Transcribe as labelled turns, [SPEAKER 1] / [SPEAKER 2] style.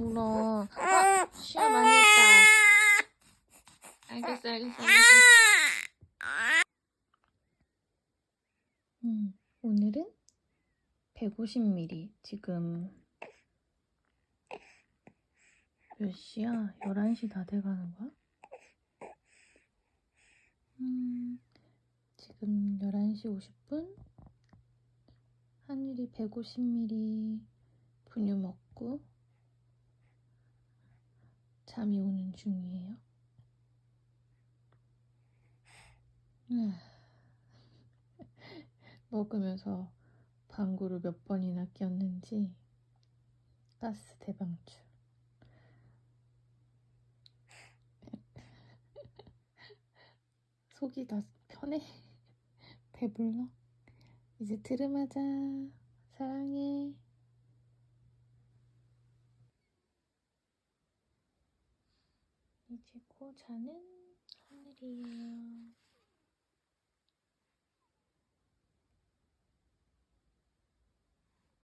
[SPEAKER 1] 울어. 아, 시야 많이 했다. 알겠어, 알겠어, 알겠어. 음, 오늘은 150ml. 지금 몇 시야? 11시 다 돼가는 거야? 음, 지금 11시 50분. 하늘이 150ml 분유 먹고 잠이 오는 중이에요. 음. 먹으면서 방구를 몇 번이나 꼈는지 가스 대방출. 속이 다 편해. 배불러. 이제 들음하자. 이제 코 자는 하늘이에요.